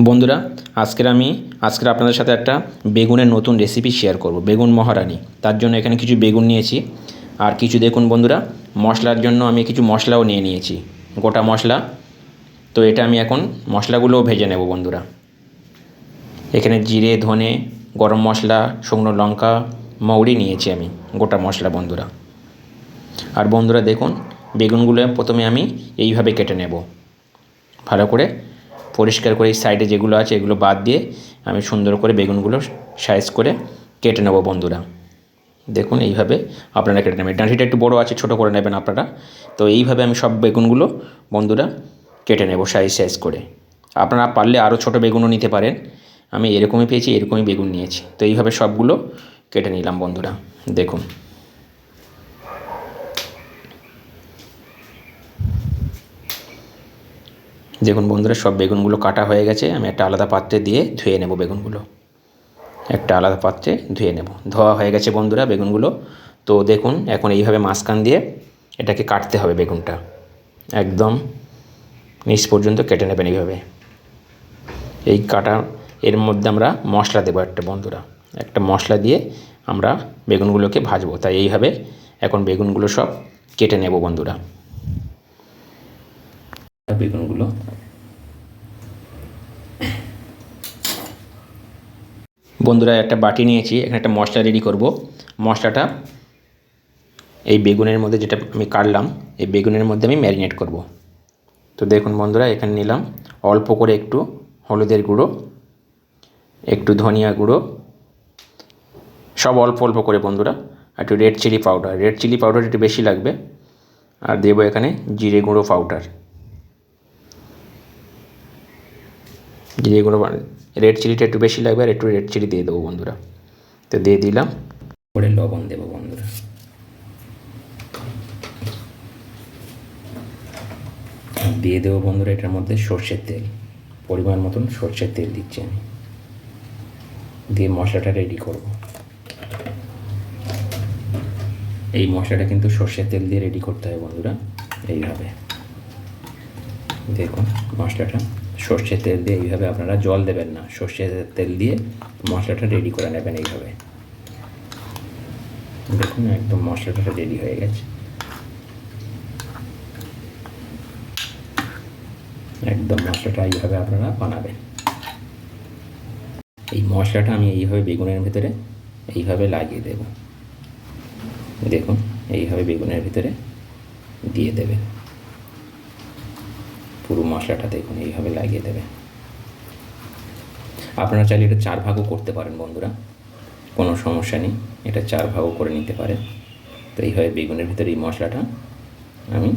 বন্ধুরা, আজকের আমি, আজকের আপনাদের সাথে একটা বেগুনের নতুন রেসিপি শেয়ার করব, বেগুন মহারানি। তার জন্য এখানে কিছু বেগুন নিয়েছি। আর কিছু দেখুন বন্ধুরা, মশলার জন্য আমি কিছু মশলাও নিয়ে নিয়েছি। গোটা মশলা। তো এটা আমি এখন মশলাগুলোও ভেজে নেব বন্ধুরা। এখানে জিরে, ধনে, গরম মশলা, শুকনো লঙ্কা, মৌরি নিয়েছি আমি, গোটা মশলা বন্ধুরা। আর বন্ধুরা দেখুন, বেগুনগুলো প্রথমে আমি এইভাবে কেটে নেব। ভালো করে পরিষ্কার করে সাইডে যেগুলো আছে, এগুলো বাদ দিয়ে আমি সুন্দর করে বেগুনগুলো সাইজ করে কেটে নেব বন্ধুরা। দেখুন, এইভাবে আপনারা কেটে নেবেন। ডাঁটিটা একটু বড়ো আছে, ছোটো করে নেবেন আপনারা। তো এইভাবে আমি সব বেগুনগুলো বন্ধুরা কেটে নেব সাইজ সাইজ করে। আপনারা পারলে আরও ছোটো বেগুনও নিতে পারেন। আমি এরকমই পেয়েছি, এরকমই বেগুন নিয়েছি। তো এইভাবে সবগুলো কেটে নিলাম বন্ধুরা। দেখুন। দেখুন বন্ধুরা, সব বেগুনগুলো কাটা হয়ে গেছে, আমি একটা আলাদা পাত্রে দিয়ে ধুয়ে নেব বেগুনগুলো। একটা আলাদা পাত্রে ধুয়ে নেব। ধোয়া হয়ে গেছে বন্ধুরা বেগুনগুলো। তো দেখুন, এখন এইভাবে মাঝখান দিয়ে এটাকে কাটতে হবে বেগুনটা। একদম নিচ পর্যন্ত কেটে নেবেন এইভাবে। এই কাটা, এর মধ্যে আমরা মশলা দেবো একটা বন্ধুরা। একটা মশলা দিয়ে আমরা বেগুনগুলোকে ভাজবো। তাই এইভাবে এখন বেগুনগুলো সব কেটে নেব বন্ধুরা। বেগুনগুলো। বন্ধুরা, একটা বাটি নিয়েছি, এখানে একটা মশলা রেডি করব। মশলাটা এই বেগুনের মধ্যে যেটা আমি কাটলাম, এই বেগুনের মধ্যে আমি ম্যারিনেট করব। তো দেখুন বন্ধুরা, এখানে নিলাম অল্প করে একটু হলুদের গুঁড়ো, একটু ধনিয়া গুঁড়ো। সব অল্প অল্প করে বন্ধুরা, একটু red chilli powder red chilli powder একটু বেশি লাগবে, আর দেবো এখানে জিরে গুঁড়ো পাউডার জিরে গুঁড়ো রেড চিলিটা একটু বেশি লাগবে আর একটু রেড চিলি দিয়ে দেবো বন্ধুরা। তো দিয়ে দিলাম। পরে লবণ দেবো বন্ধুরা। দিয়ে দেবো বন্ধুরা এটার মধ্যে সর্ষের তেল। পরিমাণ মতন সর্ষের তেল দিচ্ছি আমি। দিয়ে মশলাটা রেডি করব। এই মশলাটা কিন্তু সর্ষের তেল দিয়ে রেডি করতে হয় বন্ধুরা। এইভাবে। দেখুন মশলাটা। সর্ষের তেল দিয়ে এইভাবে আপনারা জল দেবেন না। সর্ষের তেল দিয়ে মশলাটা রেডি করে নেবেন এইভাবে। দেখুন একদম মশলাটা রেডি হয়ে গেছে। একদম মশলাটা এইভাবে আপনারা বানাবেন। এই মশলাটা আমি এইভাবে বেগুনের ভিতরে এইভাবে লাগিয়ে দেব। দেখুন, এইভাবে বেগুনের ভিতরে দিয়ে দেবেন। পুরো মশলাটা দেখুন, এইভাবে লাগিয়ে দেবে। আপনারা চাইলে এটা চার ভাগও করতে পারেন বন্ধুরা, কোনো সমস্যা নেই, এটা চার ভাগও করে নিতে পারেন। তো এইভাবে বেগুনের ভিতরে এই মশলাটা আমি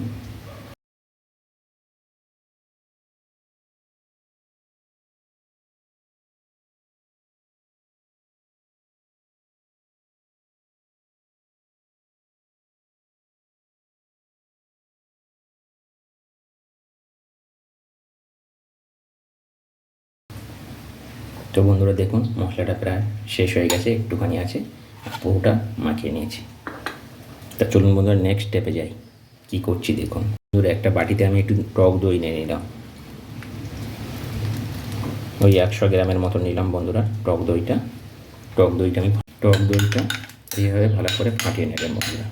তো বন্ধুরা দেখুন, মশলাটা প্রায় শেষ হয়ে গেছে, একটুখানি আছে পুরোটা মাখিয়ে নিয়েছি। তা চলুন বন্ধুরা নেক্সট স্টেপে যাই। কি করছি দেখুন। বন্ধুরা, একটা বাটিতে আমি একটু টক দই নিয়ে নিলাম। ওই একশো গ্রামের মতো নিলাম বন্ধুরা, টক দইটা। টক দইটা আমি, টক দইটা এইভাবে ভালো করে ফাটিয়ে নেবেন বন্ধুরা।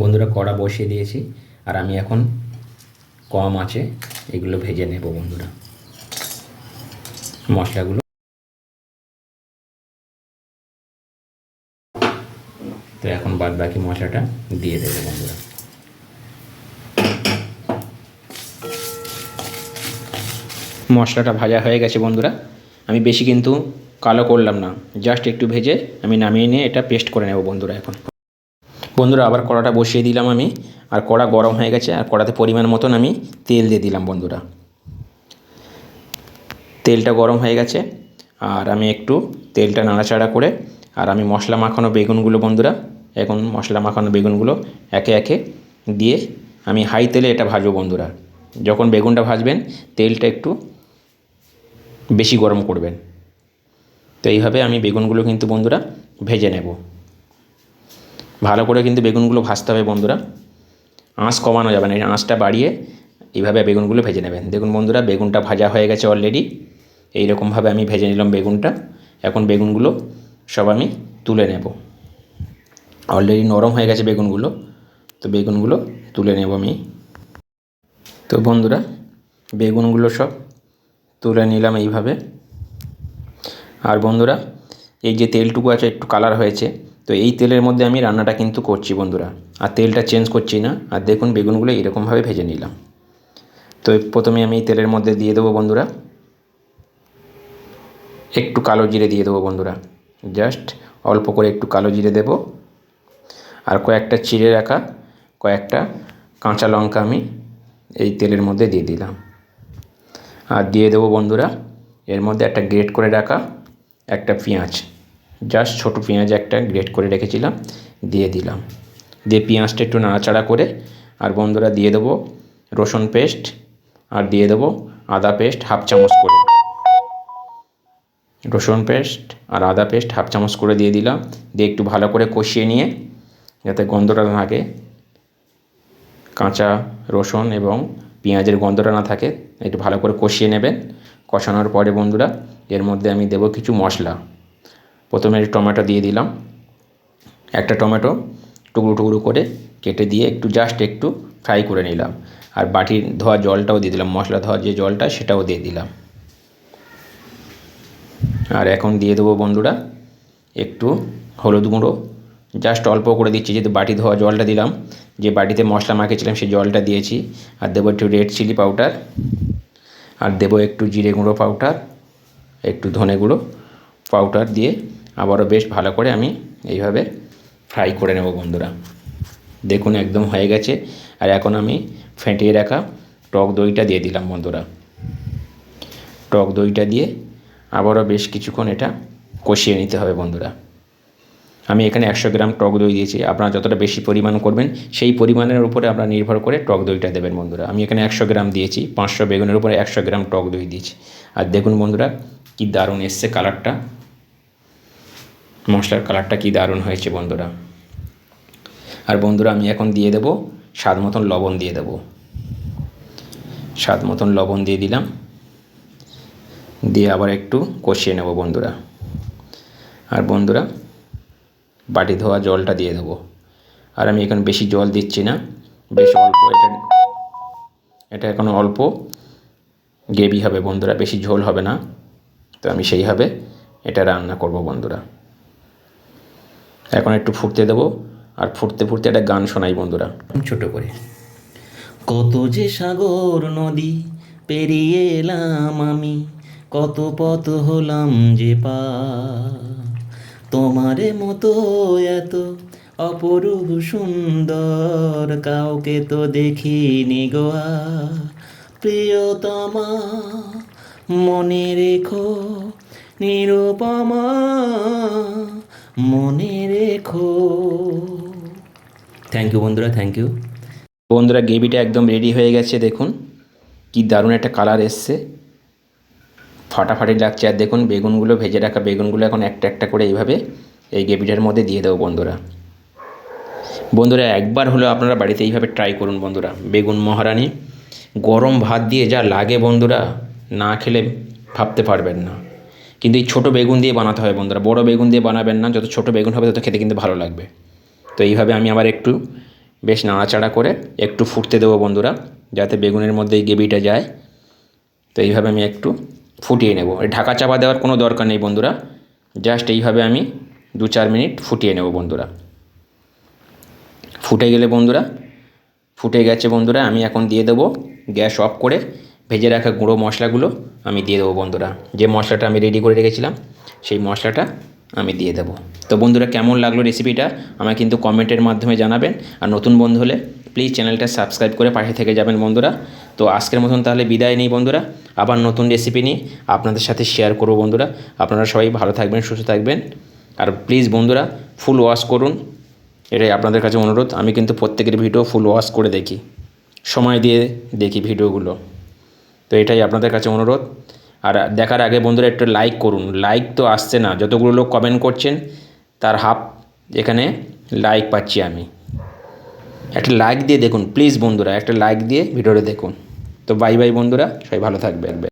বন্ধুরা, কড়া বসিয়ে দিয়েছি, আর আমি এখন কম আছে এগুলো ভেজে নেব বন্ধুরা। মশলাগুলো। তো এখন বাদ বাকি মশলাটা দিয়ে দেবো বন্ধুরা। মশলাটা ভাজা হয়ে গেছে বন্ধুরা। আমি বেশি কিন্তু কালো করলাম না। জাস্ট একটু ভেজে আমি নামিয়ে নিয়ে এটা পেস্ট করে নেব বন্ধুরা এখন। বন্ধুরা, আবার কড়াটা বসিয়ে দিলাম আমি, আর কড়া গরম হয়ে গেছে, আর কড়াতে পরিমাণ মতন আমি তেল দিয়ে দিলাম বন্ধুরা। তেলটা গরম হয়ে গেছে, আর আমি একটু তেলটা নাড়াচাড়া করে, আর আমি মশলা মাখানো বেগুনগুলো বন্ধুরা, এখন মশলা মাখানো বেগুনগুলো একে একে দিয়ে আমি হাই তেলে এটা ভাজবো বন্ধুরা। যখন বেগুনটা ভাজবেন, তেলটা একটু বেশি গরম করবেন। তো এইভাবে আমি বেগুনগুলো কিন্তু বন্ধুরা ভেজে নেব। ভালো করে কিন্তু বেগুনগুলো ভাজতে হবে বন্ধুরা। আঁশ কমানো যাবে না, এই আঁশটা বাড়িয়ে এইভাবে বেগুনগুলো ভেজে নেবেন। দেখুন বন্ধুরা, বেগুনটা ভাজা হয়ে গেছে অলরেডি এইরকমভাবে আমি ভেজে নিলাম বেগুনটা। এখন বেগুনগুলো সব আমি তুলে নেব। অলরেডি নরম হয়ে গেছে বেগুনগুলো। তো বেগুনগুলো তুলে নেব আমি। তো বন্ধুরা, বেগুনগুলো সব তুলে নিলাম এইভাবে। আর বন্ধুরা, এই যে তেলটুকু আছে, একটু কালার হয়েছে। তো এই তেলের মধ্যে আমি রান্নাটা কিন্তু করছি বন্ধুরা। আর তেলটা চেঞ্জ করছি না। আর দেখুন বেগুনগুলো এরকমভাবে ভেজে নিলাম। তো প্রথমে আমি এই তেলের মধ্যে দিয়ে দেবো বন্ধুরা। একটু কালো জিরে দিয়ে দেবো বন্ধুরা। জাস্ট অল্প করে একটু কালো জিরে দেব। আর কয়েকটা চিড়ে রাখা, কয়েকটা কাঁচা লঙ্কা আমি এই তেলের মধ্যে দিয়ে দিলাম। আর দিয়ে দেবো বন্ধুরা, এর মধ্যে একটা গ্রেট করে রাখা একটা পেঁয়াজ। জাস্ট ছোটো পেঁয়াজ একটা গ্রেট করে রেখেছিলাম, দিয়ে দিলাম। দিয়ে পেঁয়াজটা একটু নাড়াচাড়া করে, আর বন্ধুরা দিয়ে দেবো রসুন পেস্ট, আর দিয়ে দেবো আদা পেস্ট হাফ চামচ করে। রসুন পেস্ট আর আদা পেস্ট হাফ চামচ করে দিয়ে দিলাম। দিয়ে একটু ভালো করে কষিয়ে নিয়ে, যাতে গন্ধটা না থাকে, কাঁচা রসুন এবং পেঁয়াজের গন্ধটা না থাকে, একটু ভালো করে কষিয়ে নেবেন। কষানোর পরে বন্ধুরা, এর মধ্যে আমি দেবো কিছু মশলা। প্রথমে টমেটো দিয়ে দিলাম। একটা টমেটো টুকরো টুকরো করে কেটে দিয়ে একটু জাস্ট একটু ফ্রাই করে নিলাম। আর বাটির ধোয়া জলটাও দিয়ে দিলাম, মশলা ধোয়ার যে জলটা সেটাও দিয়ে দিলাম। আর এখন দিয়ে দেবো বন্ধুরা একটু হলুদ গুঁড়ো। জাস্ট অল্প করে দিচ্ছি, যেহেতু বাটি ধোয়া জলটা দিলাম, যে বাটিতে মশলা মাখিয়েছিলাম সেই জলটা দিয়েছি। আর দেবো একটু রেড চিলি পাউডার আর দেবো একটু জিরে গুঁড়ো পাউডার একটু ধনে গুঁড়ো পাউডার দিয়ে আবারও বেশ ভালো করে আমি এইভাবে ফ্রাই করে নেব বন্ধুরা। দেখুন একদম হয়ে গেছে। আর এখন আমি ফেটিয়ে রাখা টক দইটা দিয়ে দিলাম বন্ধুরা। টক দইটা দিয়ে আবারও বেশ কিছুক্ষণ এটা কষিয়ে নিতে হবে বন্ধুরা। আমি এখানে একশো গ্রাম টক দই দিয়েছি। আপনারা যতটা বেশি পরিমাণ করবেন, সেই পরিমাণের উপরে আপনারা নির্ভর করে টক দইটা দেবেন বন্ধুরা। আমি এখানে একশো গ্রাম দিয়েছি, পাঁচশো বেগুনের উপরে একশো গ্রাম টক দই দিয়েছি। আর দেখুন বন্ধুরা, কী দারুণ এসছে কালারটা। মশলার কালারটা কী দারুণ হয়েছে বন্ধুরা। আর বন্ধুরা, আমি এখন দিয়ে দেবো স্বাদ মতন লবণ দিয়ে দেবো। স্বাদ মতন লবণ দিয়ে দিলাম। দিয়ে আবার একটু কষিয়ে নেব বন্ধুরা। আর বন্ধুরা, বাটি ধোয়া জলটা দিয়ে দেবো। আর আমি এখন বেশি জল দিচ্ছি না, বেশ অল্প এটা এটা এখন অল্প গ্রেভি হবে বন্ধুরা, বেশি ঝোল হবে না। তো আমি সেইভাবে এটা রান্না করব বন্ধুরা। এখন একটু ফুটতে দেবো। আর ফুটতে ফুটতে একটা গান শোনাই বন্ধুরা। ছোট করে। কত যে সাগর নদী পেরিয়ে এলাম আমি, কত পথ হলাম যে পা। তোমারে মতো এত অপরূপ সুন্দর কাউকে তো দেখিনি গোয়া প্রিয়তমা, মনে রেখো, নিরুপমা মনে রেখো। থ্যাংক ইউ বন্ধুরা থ্যাংক ইউ বন্ধুরা, গ্রেভিটা একদম রেডি হয়ে গেছে, দেখুন। কি দারুণ একটা কালার এসছে। ফাটাফাটি লাগছে। আর দেখুন, বেগুনগুলো ভেজে রাখা বেগুনগুলো এখন একটা একটা করে এইভাবে এই গ্রেভিটার মধ্যে দিয়ে দেবো, বন্ধুরা। বন্ধুরা, একবার হলেও আপনারা বাড়িতে এইভাবে ট্রাই করুন, বন্ধুরা। বেগুন মহারানি, গরম ভাত দিয়ে যা লাগে, বন্ধুরা, না খেলে ভাবতে পারবেন না। কিন্তু এই ছোটো বেগুন দিয়ে বানাতে হয় বন্ধুরা। বড় বেগুন দিয়ে বানাবেন না, যত ছোটো বেগুন হবে তত খেতে কিন্তু ভালো লাগবে। তো এইভাবে আমি আবার একটু বেশ নাড়াচাড়া করে একটু ফুটতে দেবো বন্ধুরা, যাতে বেগুনের মধ্যে এই গ্রেভিটা যায়। তো এইভাবে আমি একটু ফুটিয়ে নেব। ঢাকা চাপা দেওয়ার কোনো দরকার নেই বন্ধুরা। জাস্ট এইভাবে আমি দু চার মিনিট ফুটিয়ে নেব বন্ধুরা। ফুটে গেলে বন্ধুরা, ফুটে গেছে বন্ধুরা, আমি এখন দিয়ে দেবো গ্যাস অফ করে। ভেজে রাখা গুঁড়ো মশলাগুলো আমি দিয়ে দেবো বন্ধুরা। যে মশলাটা আমি রেডি করে রেখেছিলাম, সেই মশলাটা আমি দিয়ে দেবো। তো বন্ধুরা, কেমন লাগল রেসিপিটা আমাকে কিন্তু কমেন্টের মাধ্যমে জানাবেন। আর নতুন বন্ধু হলে প্লিজ চ্যানেলটা সাবস্ক্রাইব করে পাশে থেকে যাবেন বন্ধুরা। তো আজকের মতন তাহলে বিদায় নেই বন্ধুরা। আবার নতুন রেসিপি নিয়ে আপনাদের সাথে শেয়ার করব বন্ধুরা। আপনারা সবাই ভালো থাকবেন, সুস্থ থাকবেন। আর প্লিজ বন্ধুরা ফুল ওয়াশ করুন। এটাই আপনাদের কাছে অনুরোধ। আমি কিন্তু প্রত্যেকের ভিডিও ফুল ওয়াশ করে দেখি। সময় দিয়ে দেখি ভিডিওগুলো তো এটাই আপনাদের কাছে অনুরোধ। আর দেখার আগে বন্ধুরা একটু লাইক করুন। লাইক তো আসছে না। যতগুলো লোক কমেন্ট করছেন, তার হাফ এখানে লাইক পাচ্ছি আমি। একটা লাইক দিয়ে দেখুন। প্লিজ বন্ধুরা, একটা লাইক দিয়ে ভিডিওটা দেখুন। তো বাই বাই বন্ধুরা, সবাই ভালো থাকবে